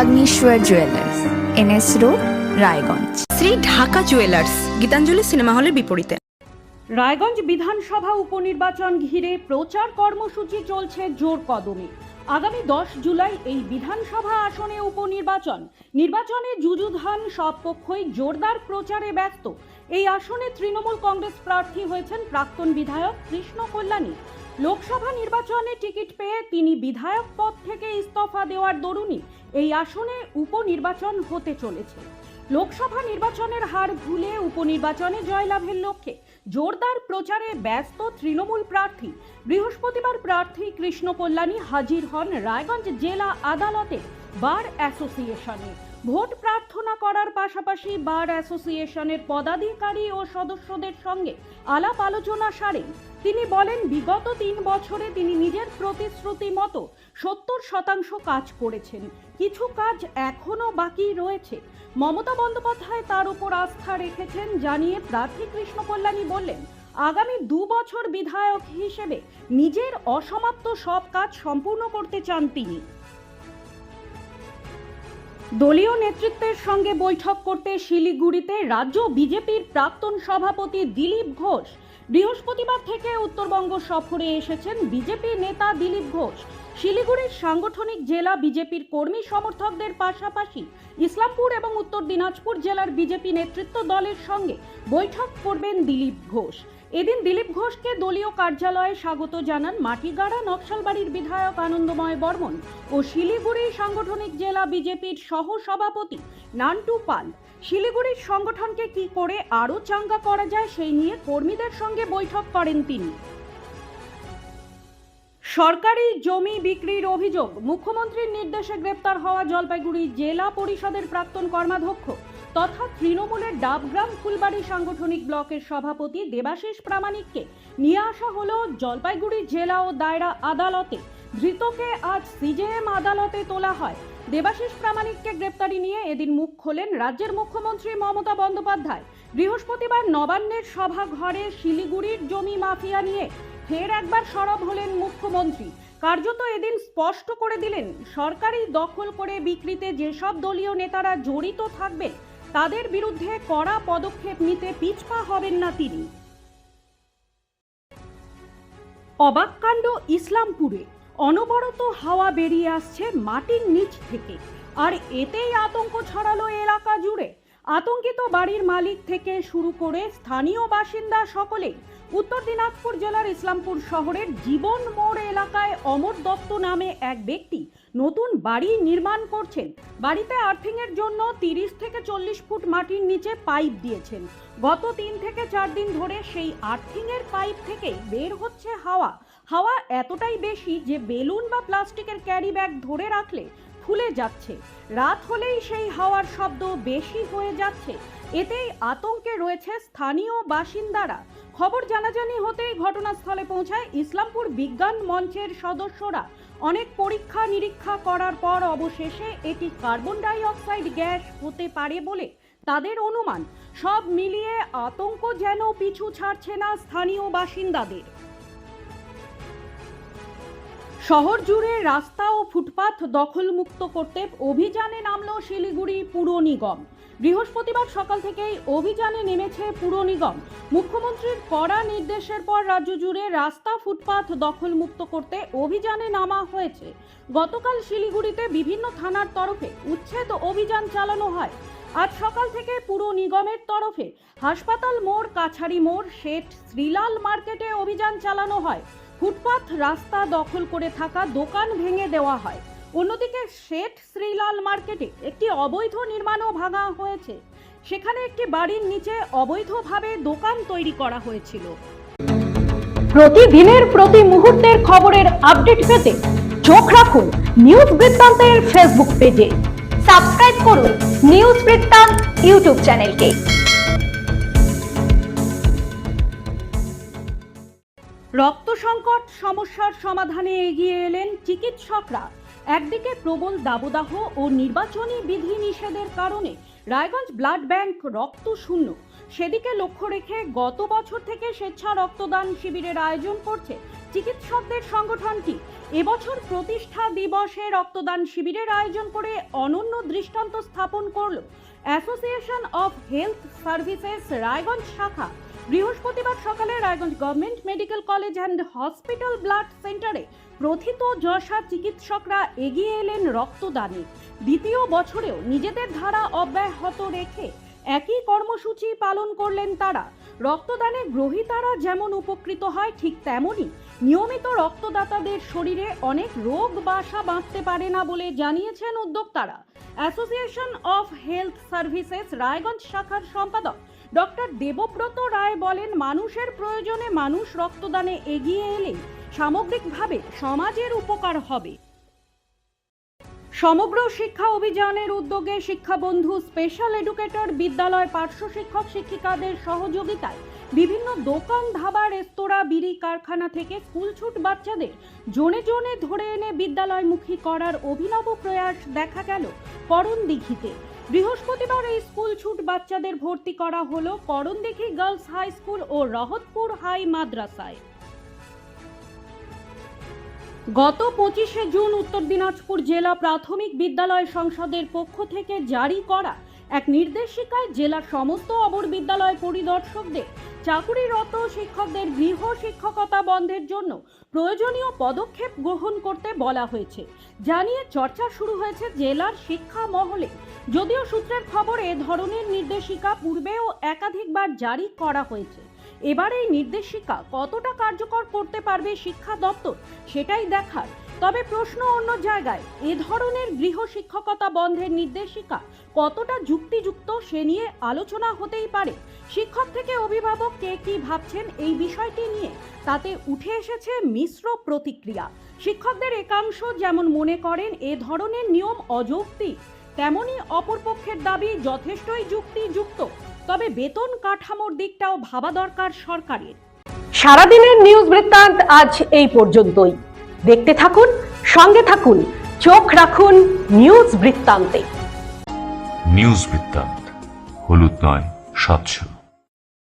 Agnishwar jewellers NS road Raiganj Shri Dhaka jewellers Gitanjali cinema হলের বিপরীতে। রায়গঞ্জ বিধানসভা উপনির্বাচন ঘিরে প্রচার কর্মসূচি চলছে জোর কদমে। আগামী দশ জুলাই এই বিধানসভা আসনে উপনির্বাচন। নির্বাচনে যুযুধান সব পক্ষই জোরদার প্রচারে ব্যস্ত। এই আসনে তৃণমূল কংগ্রেস প্রার্থী হয়েছেন প্রাক্তন বিধায়ক কৃষ্ণ কল্যাণী। লোকসভা নির্বাচনে টিকিট পেয়ে তিনি বিধায়ক পদ থেকে ইস্তফা দেওয়ার দরুনই এই আসনে উপনির্বাচন হতে চলেছে। লোকসভা নির্বাচনের হার ভুলে উপনির্বাচনে জয়লাভের লক্ষ্যে জোরদার প্রচারে ব্যস্ত তৃণমূল প্রার্থী বৃহস্পতিবার প্রার্থী কৃষ্ণ কল্যাণী হাজির হন রায়গঞ্জ জেলা আদালতে বার অ্যাসোসিয়েশনে। ভোট প্রার্থনা করার পাশাপাশি বার অ্যাসোসিয়েশনের পদাধিকারী ও সদস্যদের সঙ্গে আলাপ আলোচনা সারেন তিনি বলেন, বিগত তিন বছরে তিনি নিজের প্রতিশ্রুতি মতো সত্তর শতাংশ কাজ করেছেন। কিছু কাজ এখনও বাকি রয়েছে। মমতা বন্দ্যোপাধ্যায় তার উপর আস্থা রেখেছেন জানিয়ে প্রার্থী কৃষ্ণ কল্যাণী বললেন, আগামী দু বছর বিধায়ক হিসেবে নিজের অসমাপ্ত সব কাজ সম্পূর্ণ করতে চান তিনি। দলীয় নেতৃত্বের সঙ্গে বৈঠক করতে শিলিগুড়িতে রাজ্য বিজেপির প্রাক্তন সভাপতি দিলীপ ঘোষ। বৃহস্পতিবার থেকে উত্তরবঙ্গ সফরে এসেছেন বিজেপি নেতা দিলীপ ঘোষ। শিলিগুড়ির সাংগঠনিক জেলা বিজেপির কর্মী সমর্থকদের পাশাপাশি ইসলামপুর এবং উত্তর দিনাজপুর জেলার বিজেপি নেতৃত্ব দলের সঙ্গে বৈঠক করবেন দিলীপ ঘোষ। এদিন দিলীপ ঘোষকে দলীয় কার্যালয়ে স্বাগত জানান মাটিগাড়া নকশালবাড়ির বিধায়ক আনন্দময় বর্মন ও শিলিগুড়ি সাংগঠনিক জেলা বিজেপির সহ সভাপতি নান্টু পাল। শিলিগুড়ির সংগঠনকে কি করে আরও চাঙ্গা করা যায় সেই নিয়ে কর্মীদের সঙ্গে বৈঠক করেন তিনি। সরকারি জমি বিক্রির অভিযোগ, মুখ্যমন্ত্রীর নির্দেশে গ্রেপ্তার হওয়া জলপাইগুড়ি জেলা পরিষদের প্রাক্তন কর্মাধ্যক্ষ তথা তৃণমূলের ডাবগ্রাম ফুলবাড়ি সাংগঠনিক ব্লকের সভাপতি দেবাশিস প্রামাণিককে নিয়ে আসা হলো জলপাইগুড়ি জেলা ও দায়রা আদালতে। ধৃতকে আজ সিজেএম আদালতে তোলা হয়। দেবাশিস প্রামাণিককে গ্রেপ্তারি নিয়ে এদিন মুখ খোলেন রাজ্যের মুখ্যমন্ত্রী মমতা বন্দ্যোপাধ্যায়। বৃহস্পতিবার নবান্নের সভা ঘরে শিলিগুড়ির জমি মাফিয়া নিয়ে ফের একবার সরব হলেন মুখ্যমন্ত্রী। কার্যত এদিন স্পষ্ট করে দিলেন, সরকারি দখল করে বিক্রিতে যেসব দলীয় নেতারা জড়িত থাকবে তাদের বিরুদ্ধে কড়া পদক্ষেপ নিতে পিছপা হবেন না তিনি। অবাককাণ্ড ইসলামপুরে। অনবরত হাওয়া বেরিয়ে আসছে মাটির নিচ থেকে। আর এতেই আতঙ্ক ছড়ালো এলাকা জুড়ে। আতঙ্কিত বাড়ির মালিক থেকে শুরু করে স্থানীয় বাসিন্দা সকলে উত্তর দিনাজপুর জেলার ইসলামপুর শহরের জীবন মোড় এলাকায় অমর দত্ত নামে এক ব্যক্তি নতুন বাড়ি নির্মাণ করছেন। বাড়িতে আর্থিংয়ের জন্য তিরিশ থেকে চল্লিশ ফুট মাটির নিচে পাইপ দিয়েছেন। গত তিন থেকে চার দিন ধরে সেই আর্থিংয়ের পাইপ থেকে বের হচ্ছে হাওয়া। হাওয়া এতটাই বেশি যে বেলুন বা প্লাস্টিকের ক্যারি ব্যাগ ধরে রাখলে ফুলে যাচ্ছে। রাত হলেই সেই হাওয়ার শব্দ বেশি হয়ে যাচ্ছে। এতেই আতঙ্কে রয়েছে স্থানীয় বাসিন্দারা। খবর জানাজানি হতেই ঘটনাস্থলে পৌঁছায় ইসলামপুর বিজ্ঞান মঞ্চের সদস্যরা। অনেক পরীক্ষা নিরীক্ষা করার পর অবশেষে এটি কার্বন ডাই অক্সাইড গ্যাস হতে পারে বলে তাদের অনুমান। সব মিলিয়ে আতঙ্ক যেন পিছু ছাড়ছে না স্থানীয় বাসিন্দাদের। শহর জুড়ে রাস্তা ও ফুটপাথ দখলমুক্ত করতে অভিযানে নামলো শিলিগুড়ি পুর নিগম। বৃহস্পতিবার সকাল থেকেই অভিযানে নেমেছে পুর নিগম। মুখ্যমন্ত্রীর কড়া নির্দেশের পর রাজ্য জুড়ে রাস্তা ফুটপাথ দখলমুক্ত করতে অভিযানে নামা হয়েছে। গতকাল শিলিগুড়িতে বিভিন্ন থানার তরফে উচ্ছেদ অভিযান চালানো হয়। আজ সকাল থেকে পুর নিগমের তরফে হাসপাতাল মোড়, কাছারি মোড়, শেঠ শ্রীলাল মার্কেটে অভিযান চালানো হয়। ফুটপাথ রাস্তা দখল করে থাকা দোকান ভেঙে দেওয়া হয়। অন্যদিকে শেঠ শ্রীলাল মার্কেটে একটি অবৈধ নির্মাণও ভাঙা হয়েছে। সেখানে একটি বাড়ির নিচে অবৈধভাবে দোকান তৈরি করা হয়েছিল। প্রতিদিনের প্রতি মুহূর্তের খবরের আপডেট পেতে চোখ রাখুন নিউজ বৃত্তান্তের ফেসবুক পেজে। সাবস্ক্রাইব করুন নিউজ বৃত্তান্ত ইউটিউব চ্যানেলকে। রক্ত সংকট সমস্যার সমাধানে এগিয়ে এলেন চিকিৎসকরা। একদিকে প্রবল দাবদাহ ও নির্বাচনী বিধি নিষেধের কারণে রায়গঞ্জ ব্লাড ব্যাংক রক্ত শূন্য। সেদিকে লক্ষ্য রেখে গত বছর থেকে স্বেচ্ছা রক্তদান শিবিরের আয়োজন করছে চিকিৎসকদের সংগঠনটি। এবছর প্রতিষ্ঠা দিবসে রক্তদান শিবিরের আয়োজন করে অনন্য দৃষ্টান্ত স্থাপন করল association of health services Raiganj শাখা। বৃহস্পতিবার সকালে Raiganj government medical college and hospital blood সেন্টারে প্রথিত যশা চিকিৎসকরা এগিয়ে এলেন রক্তদানে। দ্বিতীয় বছরেও নিজেদের ধারা অব্যাহত রেখে একই কর্মসূচি পালন করলেন তারা। রক্তদানে গ্রহীতারা যেমন উপকৃত হয় ঠিক তেমনই নিয়মিত রক্তদাতাদের শরীরে অনেক রোগ বাসা বাঁধতে পারে না বলে জানিয়েছেন উদ্যোক্তারা। Association of health services Raiganj শাখার সম্পাদক ডক্টর দেবব্রত রায় বলেন, মানুষের প্রয়োজনে মানুষ রক্তদানে এগিয়ে এলে সামগ্রিকভাবে সমাজের উপকার হবে। সমগ্র শিক্ষা অভিযানের উদ্যোগে শিক্ষাবন্ধু, স্পেশাল এডুকেটর, বিদ্যালয় পার্শ্ব শিক্ষক শিক্ষিকাদের সহযোগিতায় বিভিন্ন দোকান, ধাবা, রেস্তোরাঁ, বিড়ি কারখানা থেকে স্কুল ছুট বাচ্চাদের জোনে জোনে ধরে এনে বিদ্যালয়মুখী করার অভিনব প্রয়াস দেখা গেল করণদিঘিতে বৃহস্পতিবার এই স্কুল ছুট বাচ্চাদের ভর্তি করা হলো করণদিঘি গার্লস হাই স্কুল ও রহতপুর হাই মাদ্রাসায়। গত পঁচিশে জুন উত্তর দিনাজপুর জেলা প্রাথমিক বিদ্যালয় সংসদের পক্ষ থেকে জারি করা এক নির্দেশিকায় জেলার সমস্ত অবর বিদ্যালয় পরিদর্শকদের, চাকুরিরত শিক্ষকদের গৃহ শিক্ষকতা বন্ধের জন্য প্রয়োজনীয় পদক্ষেপ গ্রহণ করতে বলা হয়েছে। জানিয়ে চর্চা শুরু হয়েছে জেলার শিক্ষা মহলে। যদিও সূত্রের খবর, এ ধরনের নির্দেশিকা পূর্বেও একাধিকবার জারি করা হয়েছে। এবার এই নির্দেশিকা কতটা কার্যকর করতে পারবে শিক্ষা দপ্তর সেটাই দেখার। তবে প্রশ্ন অন্য জায়গায়, এ ধরনের গৃহ শিক্ষকতা বন্ধের নির্দেশিকা কতটা যুক্তিযুক্ত সে নিয়ে আলোচনা হতেই পারে। শিক্ষক থেকে অভিভাবক কে কি ভাবছেন এই বিষয়টি নিয়ে তাতে উঠে এসেছে মিশ্র প্রতিক্রিয়া। শিক্ষকদের একাংশ যেমন মনে করেন এ ধরনের নিয়ম অযৌক্তিক, তেমনি অপরপক্ষের দাবি যথেষ্টই যুক্তিযুক্ত। তবে বেতন কাঠামোর দিকটাও ভাবা দরকার সরকারের। সারাদিনের নিউজ বৃত্তান্ত আজ এই পর্যন্তই। দেখতে থাকুন সঙ্গে থাকুন চোখ রাখুন নিউজ বৃত্তান্তে। নিউজ বৃত্তান্ত হলুদ নয় স্বচ্ছ